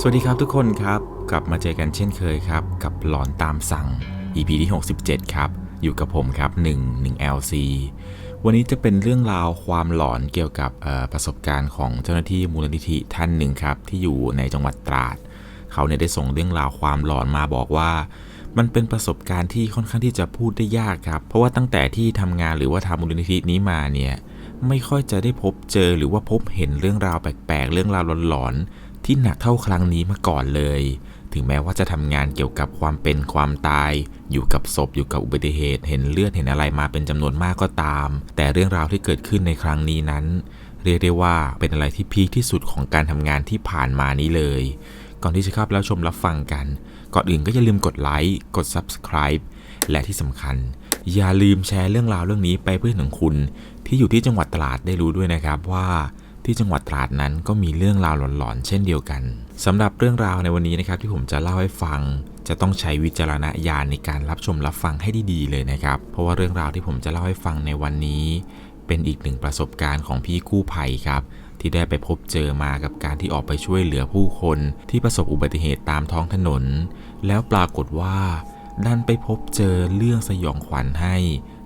สวัสดีครับทุกคนครับ กลับมาเจอกันเช่นเคยครับ กับหลอนตามสั่ง EP ที่ 67 ครับ อยู่กับผมครับ 1 1 LC วันนี้จะเป็นเรื่องราวความหลอนเกี่ยวกับประสบการณ์ของเจ้าหน้าที่มูลนิธิท่านหนึ่งครับ ที่อยู่ในจังหวัดตราด เขาเนี่ยได้ส่งเรื่องราวความหลอนมาบอกว่า มันเป็นประสบการณ์ที่ค่อนข้างที่จะพูดได้ยากครับ เพราะว่าตั้งแต่ที่ทำงานหรือว่าทำมูลนิธินี้มาเนี่ยไม่ค่อยจะได้พบเจอหรือว่าพบเห็นเรื่องราวแปลกๆ เรื่องราวหลอนๆ ที่หนักเท่าครั้งนี้มาก่อนเลย ถึงแม้ว่าจะทำงานเกี่ยวกับความเป็นความตาย อยู่กับศพอยู่กับอุบัติเหตุ เห็นเลือดเห็นอะไรมาเป็นจำนวนมากก็ตาม แต่เรื่องราวที่เกิดขึ้นในครั้งนี้นั้น เรียกได้ว่าเป็นอะไรที่พีคที่สุดของการทำงานที่ผ่านมานี้เลย ก่อนที่จะเข้าไปแล้วชมรับฟังกัน ก่อนอื่นก็อย่าลืมกดไลค์กด Subscribe และที่สำคัญ อย่าลืมแชร์เรื่องราวเรื่องนี้ไปเพื่อนของคุณ ที่อยู่ที่จังหวัดตราดได้รู้ด้วยนะครับว่า ที่จังหวัดตราดนั้นก็มีเรื่องราวหลอนๆ เช่นเดียวกันสำหรับเรื่องราวในวันนี้นะครับที่ผมจะเล่าให้ฟัง จะต้องใช้วิจารณญาณในการรับชมรับฟังให้ดีๆเลยนะครับ เพราะว่าเรื่องราวที่ผมจะเล่าให้ฟังในวันนี้ เป็นอีกหนึ่งประสบการณ์ของพี่กู้ภัยครับที่ได้ไปพบเจอมากับการที่ออกไปช่วยเหลือผู้คนที่ประสบอุบัติเหตุตามท้องถนน แล้วปรากฏว่าดันไปพบเจอเรื่องสยองขวัญให้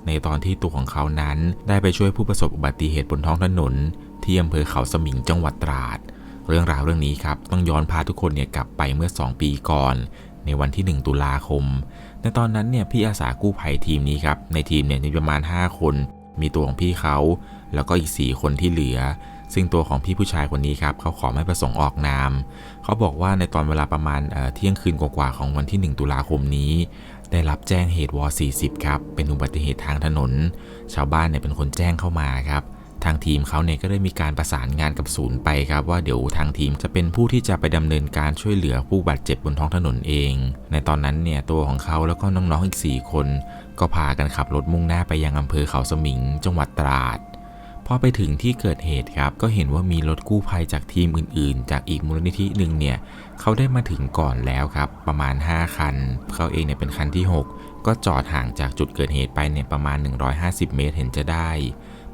ในตอนที่ตัวของเขานั้นได้ไปช่วยผู้ประสบอุบัติเหตุบนท้องถนน ที่อำเภอเขาสมิงจังหวัดตราด เรื่องราวเรื่องนี้ครับต้องย้อนพาทุกคนเนี่ยกลับไปเมื่อ 2 ปีก่อน ในวันที่ 1 ตุลาคม ในตอนนั้นเนี่ยพี่อาสากู้ภัยทีมนี้ครับในทีมเนี่ยมีประมาณ 5 คน มีตัวของพี่เขา แล้วก็อีก 4 คนที่เหลือ ซึ่งตัวของพี่ผู้ชายคนนี้ครับเขาขอไม่ประสงค์ออกนามเขาบอกว่าในตอนเวลาประมาณเที่ยงคืนกว่าๆของวันที่ 1 ตุลาคมนี้ได้รับแจ้งเหตุวอ40 ครับ เป็นอุบัติเหตุทางถนน ชาวบ้านเนี่ยเป็นคนแจ้งเข้ามาครับ ทางทีมเขาเนี่ยก็ได้มีการประสานงานกับศูนย์ไปครับว่าเดี๋ยวทางทีมจะเป็นผู้ที่จะไปดำเนินการช่วยเหลือผู้บาดเจ็บบนท้องถนนเอง ในตอนนั้นเนี่ยตัวของเขาแล้วก็น้องๆอีก 4 คน ก็พากันขับรถมุ่งหน้าไปยังอำเภอเขาสมิง จังหวัดตราดพอไปถึงที่เกิดเหตุครับ ก็เห็นว่ามีรถกู้ภัยจากทีมอื่นๆ จากอีกมูลนิธิหนึ่งเนี่ยเขาได้มาถึงก่อนแล้วครับ ประมาณ 5 คัน เขาเองเนี่ยเป็นคันที่ 6 ก็จอดห่างจากจุดเกิดเหตุไปเนี่ยประมาณ 150 เมตรเห็นจะได้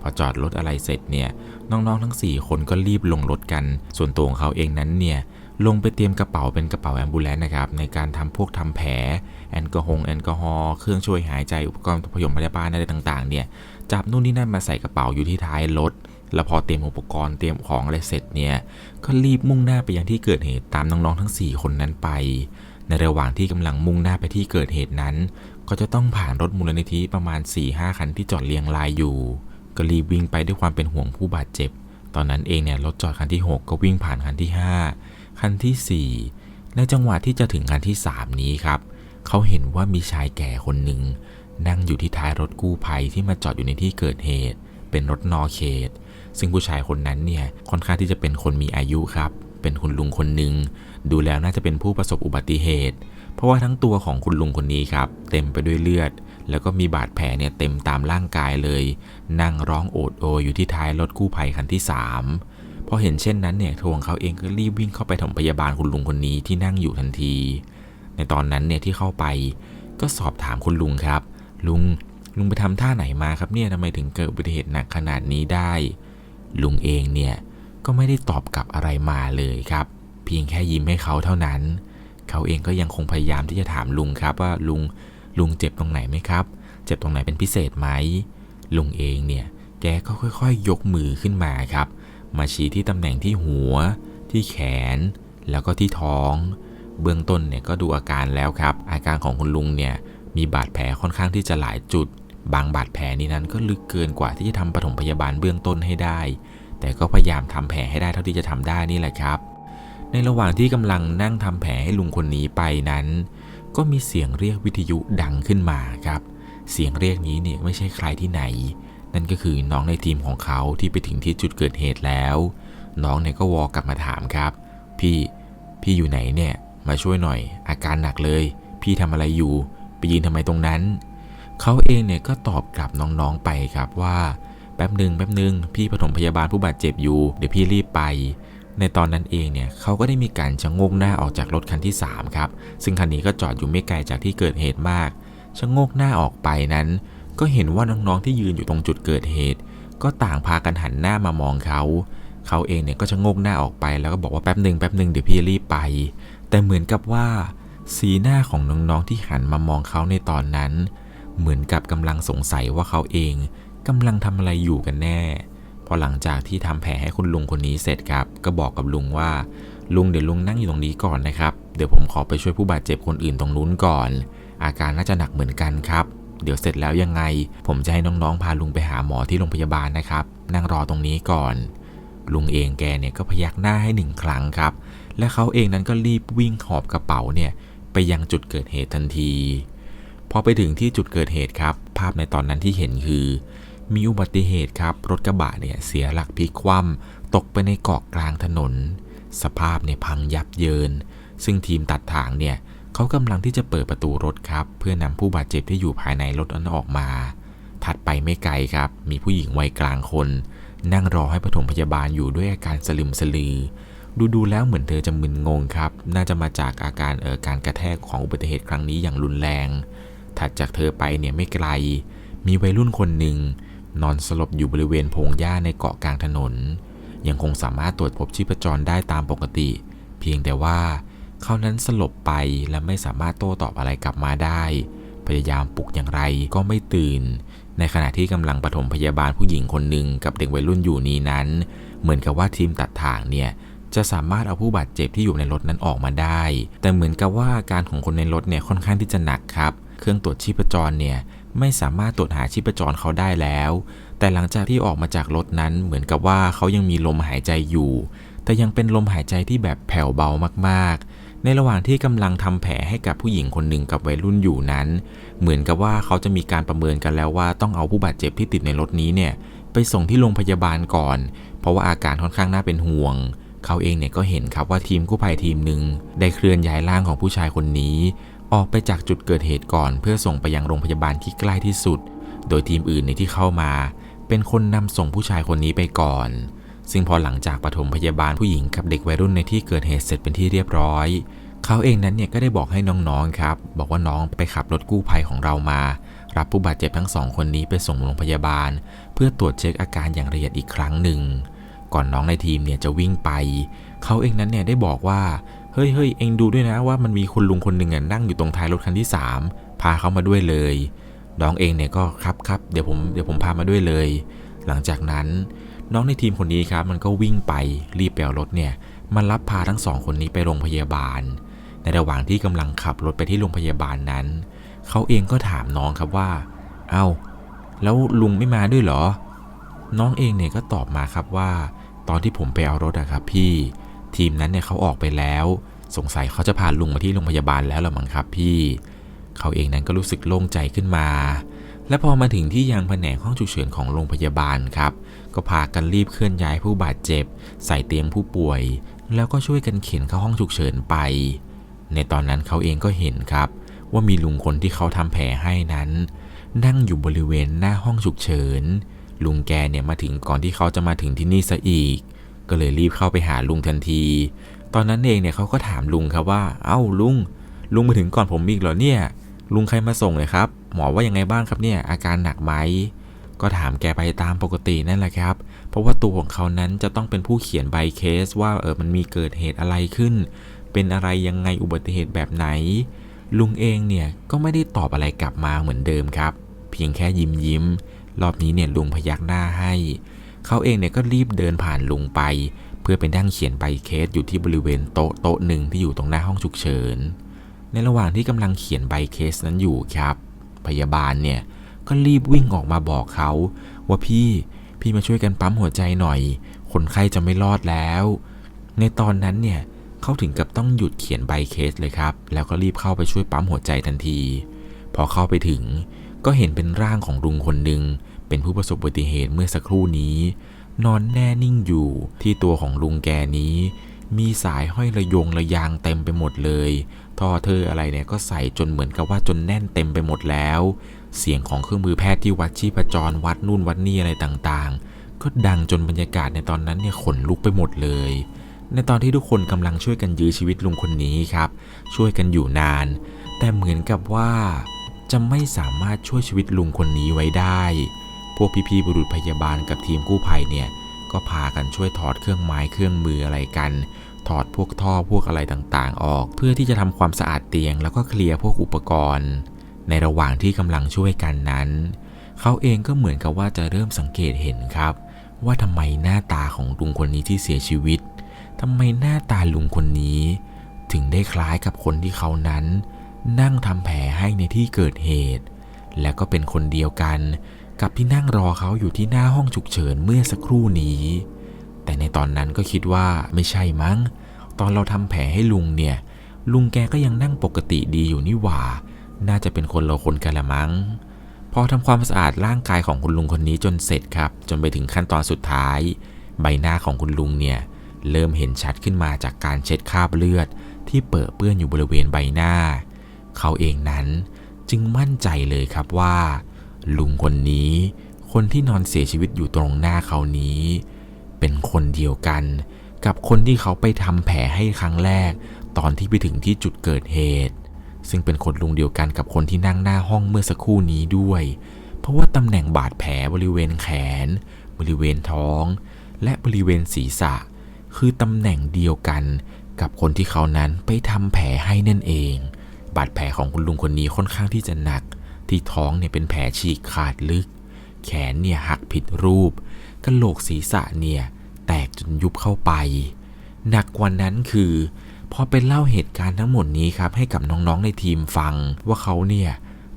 อจอดรถอะไรเสร็จเนี่ย น้องๆทั้ง 4 คนก็รีบลงรถกัน ส่วนตัวของเขาเองนั้นเนี่ยลงไปเตรียมกระเป๋าเป็นกระเป๋าแอมบูเลนนะครับในการทำพวกทำแผลแอลกอฮอล์แอลกอฮอล์เครื่องช่วยหายใจอุปกรณ์พยมพยาบาลอะไรต่างๆเนี่ยจับนู่นนี่นั่นมาใส่กระเป๋าอยู่ที่ท้ายรถแล้วพอเตรียมอุปกรณ์เตรียมของอะไรเสร็จเนี่ยก็รีบมุ่งหน้าไปยังที่เกิดเหตุตามน้องๆทั้ง 4 คนนั้นไป ในระหว่างที่กำลังมุ่งหน้าไปที่เกิดเหตุนั้น ก็จะต้องผ่านรถมูลนิธิประมาณ4-5คันที่จอดเรียงรายอยู่ ก็รีบวิ่งไปด้วยความเป็นห่วงผู้บาดเจ็บ ตอนนั้นเองเนี่ยรถจอดคันที่ 6 ก็วิ่งผ่านคันที่ 5 คันทีสี่4ในจังหวะที่จะถึงคันที่ 3 นี้ครับ เขาเห็นว่ามีชายแก่คนหนึ่งนั่งอยู่ที่ท้ายรถกู้ภัยที่มาจอดอยู่ในที่เกิดเหตุ เป็นรถนอเขต ซึ่งผู้ชายคนนั้นเนี่ยค่อนข้างที่จะเป็นคนมีอายุครับ เป็นคุณลุงคนหนึ่งดูแล้วน่าจะเป็นผู้ประสบอุบัติเหตุ เพราะว่าทั้งตัวของคุณลุงคนนี้ครับ เต็มไปด้วยเลือด แล้วก็มีบาดแผลเนี่ยเต็มตามร่างกายเลย นั่งร้องโอดโอยอยู่ที่ท้ายรถกู้ภัยคันที่ 3 พอเห็นเช่นนั้นเนี่ยทวงเขาเองก็รีบวิ่งเข้าไปถมพยาบาลคุณลุงคนนี้ที่นั่งอยู่ทันที ในตอนนั้นเนี่ยที่เข้าไปก็สอบถามคุณลุงครับ ลุงลุงไปทำท่าไหนมาครับเนี่ยทำไมถึงเกิดอุบัติเหตุหนักขนาดนี้ได้ ลุงเองเนี่ยก็ไม่ได้ตอบกลับอะไรมาเลยครับ เพียงแค่ยิ้มให้เขาเท่านั้น เขาเองก็ยังคงพยายามที่จะถามลุงครับว่าลุง ลุงเจ็บตรงไหนไหมครับ เจ็บตรงไหนเป็นพิเศษไหม ลุงเองเนี่ย แกก็ค่อยๆ ยกมือขึ้นมาครับ มาชี้ที่ตำแหน่งที่หัว ที่แขน แล้วก็ที่ท้อง เบื้องต้นเนี่ยก็ดูอาการแล้วครับ อาการของคุณลุงเนี่ย มีบาดแผลค่อนข้างที่จะหลายจุด บางบาดแผลนี้นั้นก็ลึกเกินกว่าที่จะทำปฐมพยาบาลเบื้องต้นให้ได้ แต่ก็พยายามทำแผลให้ได้เท่าที่จะทำได้นี่แหละครับ ในระหว่างที่กำลังนั่งทำแผลให้ลุงคนนี้ไปนั้น ก็มีเสียงเรียกวิทยุดังขึ้นมาครับ เสียงเรียกนี้เนี่ยไม่ใช่ใครที่ไหน นั่นก็คือน้องในทีมของเขาที่ไปถึงที่จุดเกิดเหตุแล้ว น้องเนี่ยก็วอกลับมาถามครับ พี่พี่อยู่ไหนเนี่ยมาช่วยหน่อย อาการหนักเลย พี่ทำอะไรอยู่ ไปยืนทำไมตรงนั้น เขาเองเนี่ยก็ตอบกลับน้องๆไปครับว่าแป๊บหนึ่งแป๊บหนึ่งพี่ปฐมพยาบาลผู้บาดเจ็บอยู่ เดี๋ยวพี่รีบไป ในตอนนั้นเองเนี่ยเขาก็ได้มีการชะโงกหน้าออกจากรถคันที่ 3 ครับ ซึ่งคันนี้ก็จอดอยู่ไม่ไกลจากที่เกิดเหตุมากชะโงกหน้าออกไปนั้น ก็เห็นว่าน้องๆที่ยืนอยู่ตรงจุดเกิดเหตุ ก็ต่างพากันหันหน้ามามองเขาเขาเองเนี่ยก็จะโงกหน้าออกไปแล้วก็บอกว่าแป๊บหนึ่งแป๊บหนึ่งเดี๋ยวพี่รีบไป แต่เหมือนกับว่า สีหน้าของน้องๆที่หันมามองเขาในตอนนั้น เหมือนกับกำลังสงสัยว่าเขาเองกำลังทำอะไรอยู่กันแน่ พอหลังจากที่ทำแผลให้คุณลุงคนนี้เสร็จครับ ก็บอกกับลุงว่า ลุงเดี๋ยวลุงนั่งอยู่ตรงนี้ก่อนนะครับ เดี๋ยวผมขอไปช่วยผู้บาดเจ็บคนอื่นตรงนู้นก่อน อาการน่าจะหนักเหมือนกันครับ เดี๋ยวเสร็จแล้วยังไง ผมจะให้น้องๆพาลุงไปหาหมอที่โรงพยาบาลนะครับ นั่งรอตรงนี้ก่อน ลุงเองแกเนี่ยก็พยักหน้าให้หนึ่งครั้งครับ และเขาเองนั้นก็รีบวิ่งหอบกระเป๋าเนี่ยไปยังจุดเกิดเหตุทันทีพอไปถึงที่จุดเกิดเหตุครับ ภาพในตอนนั้นที่เห็นคือ มีอุบัติเหตุครับ รถกระบะเนี่ยเสียหลักพลิกคว่ำตกไปในเกาะกลางถนน สภาพเนี่ยพังยับเยิน ซึ่งทีมตัดถางเนี่ยเขากำลังที่จะเปิดประตูรถครับ เพื่อนำผู้บาดเจ็บที่อยู่ภายในรถนั้นออกมา ถัดไปไม่ไกลครับ มีผู้หญิงวัยกลางคน นั่งรอให้ปฐมพยาบาลอยู่ด้วยอาการสลึมสลือ ดูดูแล้วเหมือนเธอจะมึนงงครับ น่าจะมาจากอาการเอ่อการกระแทกของอุบัติเหตุครั้งนี้อย่างรุนแรง ถัดจากเธอไปเนี่ยไม่ไกล มีวัยรุ่นคนหนึ่ง นอนสลบอยู่บริเวณพงหญ้าในเกาะกลางถนน ยังคงสามารถตรวจพบชีพจรได้ตามปกติ เพียงแต่ว่าเขานั้นสลบไปและไม่สามารถโต้ตอบอะไรกลับมาได้ พยายามปลุกอย่างไรก็ไม่ตื่น ในขณะที่กำลังปฐมพยาบาลผู้หญิงคนหนึ่งกับเด็กวัยรุ่นอยู่นี้นั้น เหมือนกับว่าทีมตัดทางเนี่ยจะสามารถเอาผู้บาดเจ็บที่อยู่ในรถนั้นออกมาได้ แต่เหมือนกับว่าอาการของคนในรถเนี่ยค่อนข้างที่จะหนักครับ เครื่องตรวจชีพจรเนี่ยไม่สามารถตรวจหาชีพจรเขาได้แล้ว แต่หลังจากที่ออกมาจากรถนั้นเหมือนกับว่าเขายังมีลมหายใจอยู่ แต่ยังเป็นลมหายใจที่แบบแผ่วเบามากๆ ในระหว่างที่กำลังทำแผลให้กับผู้หญิงคนหนึ่งกับวัยรุ่นอยู่นั้น เหมือนกับว่าเขาจะมีการประเมินกันแล้วว่าต้องเอาผู้บาดเจ็บที่ติดในรถนี้เนี่ยไปส่งที่โรงพยาบาลก่อน เพราะว่าอาการค่อนข้างน่าเป็นห่วงเขาเองเนี่ยก็เห็นครับว่าทีมกู้ภัยทีมหนึ่งได้เคลื่อนย้ายร่างของผู้ชายคนนี้ ออกไปจากจุดเกิดเหตุก่อนเพื่อส่งไปยังโรงพยาบาลที่ใกล้ที่สุด โดยทีมอื่นในที่เข้ามา เป็นคนนำส่งผู้ชายคนนี้ไปก่อน ซึ่งพอหลังจากปฐมพยาบาลผู้หญิงกับเด็กวัยรุ่นในที่เกิดเหตุเสร็จเป็นที่เรียบร้อย เขาเองนั้นเนี่ยก็ได้บอกให้น้องๆครับ บอกว่าน้องไปขับรถกู้ภัยของเรามา รับผู้บาดเจ็บทั้งสองคนนี้ไปส่งโรงพยาบาล เพื่อตรวจเช็คอาการอย่างละเอียดอีกครั้งหนึ่ง ก่อนน้องในทีมเนี่ยจะวิ่งไป เขาเองนั้นเนี่ยได้บอกว่า เฮ้ยเฮ้ยเองดูด้วยนะว่ามันมีคุณลุงคนหนึ่งอะนั่งอยู่ตรงท้ายรถคันที่ 3 พาเขามาด้วยเลย น้องเองเนี่ยก็ครับครับเดี๋ยวผมเดี๋ยวผมพามาด้วยเลย หลังจากนั้นน้องในทีมคนนี้ครับ มันก็วิ่งไปรีบไปเอารถเนี่ยมารับพาทั้งสองคนนี้ไปโรงพยาบาล ในระหว่างที่กำลังขับรถไปที่โรงพยาบาลนั้น เขาเองก็ถามน้องครับว่า เอา้า แล้วลุงไม่มาด้วยเหรอ น้องเองเนี่ยก็ตอบมาครับว่า ตอนที่ผมไปเอารถอะครับพี่ ทีมนั้นเนี่ยเขาออกไปแล้ว สงสัยเขาจะพาลุงมาที่โรงพยาบาลแล้วละมั้งครับพี่ เขาเองนั้นก็รู้สึกโล่งใจขึ้นมา และพอมาถึงที่ยังแผนกห้องฉุกเฉินของโรงพยาบาลครับ ก็พากันรีบเคลื่อนย้ายผู้บาดเจ็บ ใส่เตียงผู้ป่วย แล้วก็ช่วยกันเข็นเข้าห้องฉุกเฉินไป ในตอนนั้นเขาเองก็เห็นครับ ว่ามีลุงคนที่เขาทำแผลให้นั้น นั่งอยู่บริเวณหน้าห้องฉุกเฉินลุงแกเนี่ยมาถึงก่อนที่เขาจะมาถึงที่นี่ซะอีก ก็เลยรีบเข้าไปหาลุงทันที ตอนนั้นเองเนี่ยเขาก็ถามลุงครับว่า เอ้าลุง ลุงมาถึงก่อนผมอีกเหรอเนี่ย ลุงใครมาส่งเลยครับ หมอว่ายังไงบ้างครับเนี่ย อาการหนักไหม ก็ถามแกไปตามปกตินั่นแหละครับ เพราะว่าตัวของเขานั้นจะต้องเป็นผู้เขียนใบเคสว่าเออมันมีเกิดเหตุอะไรขึ้น เป็นอะไรยังไงอุบัติเหตุแบบไหน ลุงเองเนี่ยก็ไม่ได้ตอบอะไรกลับมาเหมือนเดิมครับ เพียงแค่ยิ้มยิ้ม รอบนี้เนี่ยลุงพยักหน้าให้ เขาเองเนี่ยก็รีบเดินผ่านลุงไป เพื่อไปนั่งเขียนใบเคสอยู่ที่บริเวณโต๊ะโต๊ะหนึ่งที่อยู่ตรงหน้าห้องฉุกเฉิน ในระหว่างที่กำลังเขียนใบเคสนั้นอยู่ครับ พยาบาลเนี่ยก็รีบวิ่งออกมาบอกเขา ว่าพี่พี่มาช่วยกันปั๊มหัวใจหน่อย คนไข้จะไม่รอดแล้ว ในตอนนั้นเนี่ยเขาถึงกับต้องหยุดเขียนใบเคสเลยครับ แล้วก็รีบเข้าไปช่วยปั๊มหัวใจทันที พอเข้าไปถึงก็เห็นเป็นร่างของลุงคนหนึ่ง เป็นผู้ประสบอุบัติเหตุเมื่อสักครู่นี้ นอนแน่นิ่งอยู่ที่ตัวของลุงแกนี้ มีสายห้อยระยงระยางเต็มไปหมดเลย ท่อเธออะไรเนี่ยก็ใส่จนเหมือนกับว่าจนแน่นเต็มไปหมดแล้ว เสียงของเครื่องมือแพทย์ที่วัดชีพจรวัดนู่นวัดนี่อะไรต่างๆ ก็ดังจนบรรยากาศในตอนนั้นเนี่ยขนลุกไปหมดเลยในตอนที่ทุกคนกำลังช่วยกันยื้อชีวิตลุงคนนี้ครับ ช่วยกันอยู่นาน แต่เหมือนกับว่า จะไม่สามารถช่วยชีวิตลุงคนนี้ไว้ได้ พวกพี่ๆบุรุษพยาบาลกับทีมกู้ภัยเนี่ยก็พากันช่วยถอดเครื่องไม้เครื่องมืออะไรกัน ถอดพวกท่อพวกอะไรต่างๆ ออก เพื่อที่จะทำความสะอาดเตียง แล้วก็เคลียร์พวกอุปกรณ์ ในระหว่างที่กำลังช่วยกันนั้น เขาเองก็เหมือนกับว่าจะเริ่มสังเกตเห็นครับ ว่าทำไมหน้าตาของลุงคนนี้ที่เสียชีวิตทำไมหน้าตาลุงคนนี้ ถึงได้คล้ายกับคนที่เขานั้น นั่งทำแผลให้ในที่เกิดเหตุ และก็เป็นคนเดียวกัน กับที่นั่งรอเขาอยู่ที่หน้าห้องฉุกเฉินเมื่อสักครู่นี้ แต่ในตอนนั้นก็คิดว่าไม่ใช่มั้ง ตอนเราทำแผลให้ลุงเนี่ย ลุงแกก็ยังนั่งปกติดีอยู่นี่หว่า น่าจะเป็นคนเราคนกันละมั้ง พอทำความสะอาดร่างกายของคุณลุงคนนี้จนเสร็จครับ จนไปถึงขั้นตอนสุดท้าย ใบหน้าของคุณลุงเนี่ยเริ่มเห็นชัดขึ้นมาจากการเช็ดคราบเลือด ที่เปื้อนเปื้อนอยู่บริเวณใบหน้า เขาเองนั้นจึงมั่นใจเลยครับว่า ลุงคนนี้ คนที่นอนเสียชีวิตอยู่ตรงหน้าเขานี้ เป็นคนเดียวกัน กับคนที่เขาไปทำแผลให้ครั้งแรก ตอนที่ไปถึงที่จุดเกิดเหตุ ซึ่งเป็นคนลุงเดียวกันกับคนที่นั่งหน้าห้องเมื่อสักครู่นี้ด้วย เพราะว่าตำแหน่งบาดแผลบริเวณแขน บริเวณท้อง และบริเวณศีรษะ คือตำแหน่งเดียวกันกับคนที่เขานั้นไปทำแผลให้นั่นเอง บาดแผลของคุณลุงคนนี้ค่อนข้างที่จะหนัก ที่ท้องเนี่ยเป็นแผลฉีกขาดลึก แขนเนี่ยหักผิดรูปกระโหลกศีรษะเนี่ยแตกจนยุบเข้าไป หนักกว่านั้นคือพอเป็นเล่าเหตุการณ์ทั้งหมดนี้ครับให้กับน้องๆในทีมฟัง ว่าเขาเนี่ย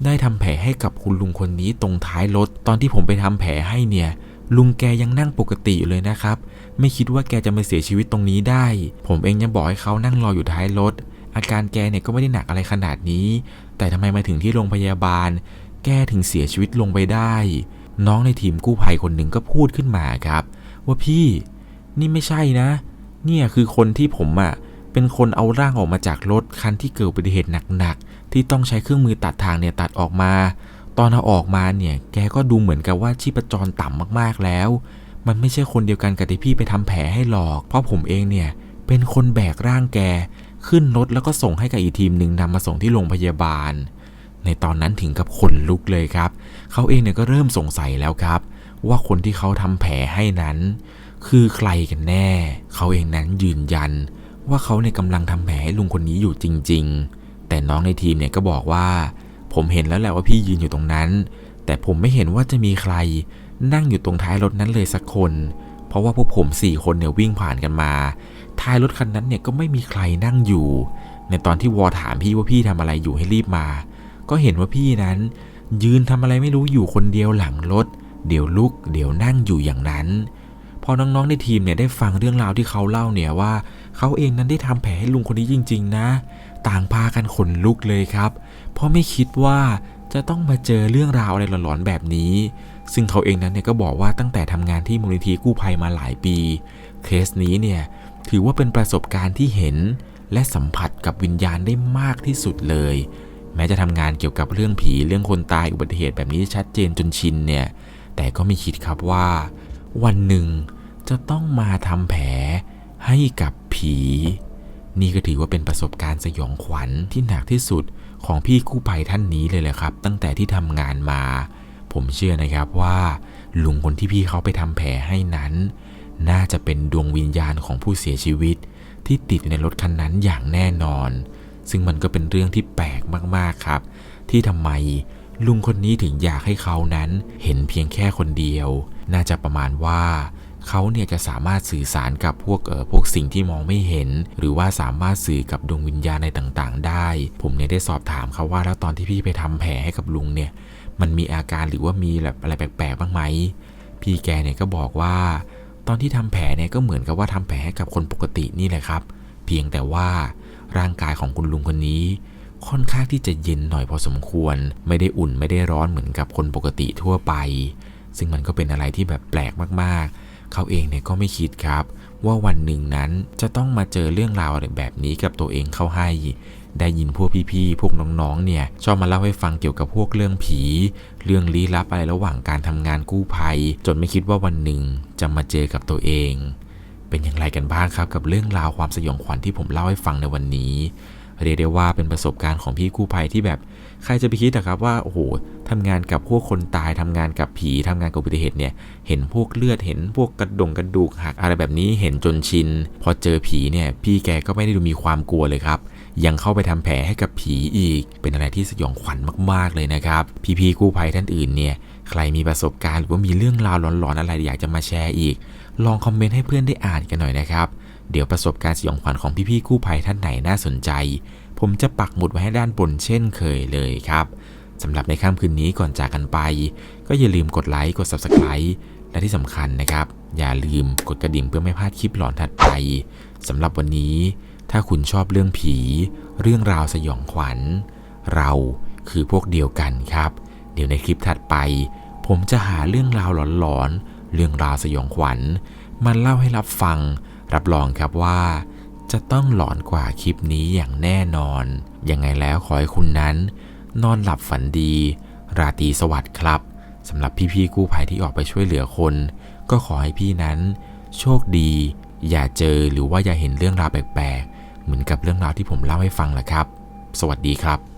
ได้ทำแผลให้กับคุณลุงคนนี้ตรงท้ายรถตอนที่ผมไปทำแผลให้เนี่ย ลุงแกยังนั่งปกติอยู่เลยนะครับ ไม่คิดว่าแกจะมาเสียชีวิตตรงนี้ได้ ผมเองยังบอกให้เขานั่งรออยู่ท้ายรถอาการแกเนี่ยก็ไม่ได้หนักอะไรขนาดนี้ แต่ทำไมมาถึงที่โรงพยาบาล แกถึงเสียชีวิตลงไปได้ น้องในทีมกู้ภัยคนหนึ่งก็พูดขึ้นมาครับ ว่าพี่นี่ไม่ใช่นะ เนี่ยคือคนที่ผมอะ่ะเป็นคนเอาร่างออกมาจากรถคันที่เกิดอุบัติเหตุหนักๆ ที่ต้องใช้เครื่องมือตัดทางเนี่ยตัดออกมา ตอนเอาออกมาเนี่ย แกก็ดูเหมือนกับว่าชีพจรต่ำมากๆแล้ว มันไม่ใช่คนเดียวกันกับที่พี่ไปทำแผลให้หรอก เพราะผมเองเนี่ย เป็นคนแบกร่างแก ขึ้นรถแล้วก็ส่งให้กับอีกทีมหนึ่งนำมาส่งที่โรงพยาบาล ในตอนนั้นถึงกับขนลุกเลยครับ เขาเองเนี่ยก็เริ่มสงสัยแล้วครับ ว่าคนที่เขาทำแผลให้นั้น คือใครกันแน่ เขาเองนั้นยืนยัน ว่าเขาเนี่ยกำลังทำแผลให้ลุงคนนี้อยู่จริง ๆ แต่น้องในทีมเนี่ยก็บอกว่า ผมเห็นแล้วแหละว่าพี่ยืนอยู่ตรงนั้น แต่ผมไม่เห็นว่าจะมีใคร นั่งอยู่ตรงท้ายรถนั้นเลยสักคน เพราะว่าพวกผมสี่คนเนี่ยวิ่งผ่านกันมา ท้ายรถคันนั้นเนี่ยก็ไม่มีใครนั่งอยู่ ในตอนที่วอถามพี่ว่าพี่ทำอะไรอยู่ให้รีบมา ก็เห็นว่าพี่นั้น ยืนทำอะไรไม่รู้อยู่คนเดียวหลังรถ เดี๋ยวลุก เดี๋ยวนั่งอยู่อย่างนั้น พอน้องๆในทีมเนี่ยได้ฟังเรื่องราวที่เขาเล่าเนี่ยว่า เขาเองนั้นได้ทำแผลให้ลุงคนนี้จริง ๆ นะ ต่างพากันขนลุกเลยครับ เพราะไม่คิดว่าจะต้องมาเจอเรื่องราวอะไรหลอนๆแบบนี้ ซึ่งเขาเองนั้นเนี่ยก็บอกว่าตั้งแต่ทำงานที่มูลนิธิกู้ภัยมาหลายปี เคสนี้เนี่ย ถือว่าเป็นประสบการณ์ที่เห็น และสัมผัสกับวิญญาณได้มากที่สุดเลย แม้จะทำงานเกี่ยวกับเรื่องผีเรื่องคนตายอุบัติเหตุแบบนี้ชัดเจนจนชินเนี่ย แต่ก็ไม่คิดครับว่า วันหนึ่งจะต้องมาทำแผลให้กับผี นี่ก็ถือว่าเป็นประสบการณ์สยองขวัญที่หนักที่สุดของพี่กู้ภัยท่านนี้เลยแหละครับ ตั้งแต่ที่ทำงานมา ผมเชื่อนะครับว่าลุงคนที่พี่เขาไปทำแผลให้นั้น น่าจะเป็นดวงวิญญาณของผู้เสียชีวิต ที่ติดอยู่ในรถคันนั้นอย่างแน่นอน ซึ่งมันก็เป็นเรื่องที่แปลกมากๆครับ ที่ทำไมลุงคนนี้ถึงอยากให้เขานั้นเห็นเพียงแค่คนเดียว น่าจะประมาณว่าเขาเนี่ยจะสามารถสื่อสารกับพวกเออพวกสิ่งที่มองไม่เห็น หรือว่าสามารถสื่อกับดวงวิญญาณในต่างๆ ได้ ผมเนี่ยได้สอบถามเขาว่าแล้วตอนที่พี่ไปทำแผลให้กับลุงเนี่ย มันมีอาการหรือว่ามีแบบอะไรแปลกๆบ้างไหมพี่แกเนี่ยก็บอกว่า ตอนที่ทำแผลเนี่ยก็เหมือนกับว่าทำแผลให้กับคนปกตินี่แหละครับ เพียงแต่ว่าร่างกายของคุณลุงคนนี้ ค่อนข้างที่จะเย็นหน่อยพอสมควร ไม่ได้อุ่นไม่ได้ร้อนเหมือนกับคนปกติทั่วไป ซึ่งมันก็เป็นอะไรที่แบบแปลกมากๆ เขาเองเนี่ยก็ไม่คิดครับ ว่าวันหนึ่งนั้นจะต้องมาเจอเรื่องราวอะไรแบบนี้กับตัวเองเข้าให้ ได้ยินพวกพี่ๆ พวกน้องๆ เนี่ยชอบมาเล่าให้ฟังเกี่ยวกับพวกเรื่องผี เรื่องลี้ลับอะไรระหว่างการทำงานกู้ภัย จนไม่คิดว่าวันหนึ่งจะมาเจอกับตัวเอง เป็นอย่างไรกันบ้างครับกับเรื่องราวความสยองขวัญที่ผมเล่าให้ฟังในวันนี้เรียกได้ว่าเป็นประสบการณ์ของพี่กู้ภัยที่แบบ ใครจะไปคิดนะครับว่าโอ้โหทำงานกับพวกคนตายทำงานกับผีทำงานกับอุบัติเหตุเนี่ยเห็นพวกเลือดเห็นพวกกระดงกระดูกหักอะไรแบบนี้เห็นจนชิน พอเจอผีเนี่ยพี่แกก็ไม่ได้ดูมีความกลัวเลยครับ ยังเข้าไปทำแผลให้กับผีอีก เป็นอะไรที่สยองขวัญมากๆเลยนะครับพี่ๆกู้ภัยท่านอื่นเนี่ยใครมีประสบการณ์หรือว่ามีเรื่องราวหลอนๆอะไรอยากจะมาแชร์อีก ลองคอมเมนต์ให้เพื่อนได้อ่านกันหน่อยนะครับเดี๋ยวประสบการณ์สยองขวัญของพี่ๆกู้ภัยท่านไหนน่าสนใจ ผมจะปักหมุดไว้ให้ด้านบนเช่นเคยเลยครับสำหรับในค่ำคืนนี้ก่อนจากกันไป ก็อย่าลืมกดไลค์กด Subscribe และที่สำคัญนะครับ อย่าลืมกดกระดิ่งเพื่อไม่พลาดคลิปหลอนถัดไปสำหรับวันนี้ ถ้าคุณชอบเรื่องผี เรื่องราวสยองขวัญ เราคือพวกเดียวกันครับ เดี๋ยวในคลิปถัดไป ผมจะหาเรื่องราวหลอนๆ เรื่องราวสยองขวัญมาเล่าให้รับฟัง รับรองครับว่า จะต้องหลอนกว่าคลิปนี้อย่างแน่นอน ยังไงแล้วขอให้คุณนั้น นอนหลับฝันดี ราตรีสวัสดิ์ครับสำหรับพี่ๆกู้ภัยที่ออกไปช่วยเหลือคน ก็ขอให้พี่นั้น โชคดี อย่าเจอหรือว่าอย่าเห็นเรื่องราวแปลก เหมือนกับเรื่องราวที่ผมเล่าให้ฟังแหละครับ สวัสดีครับ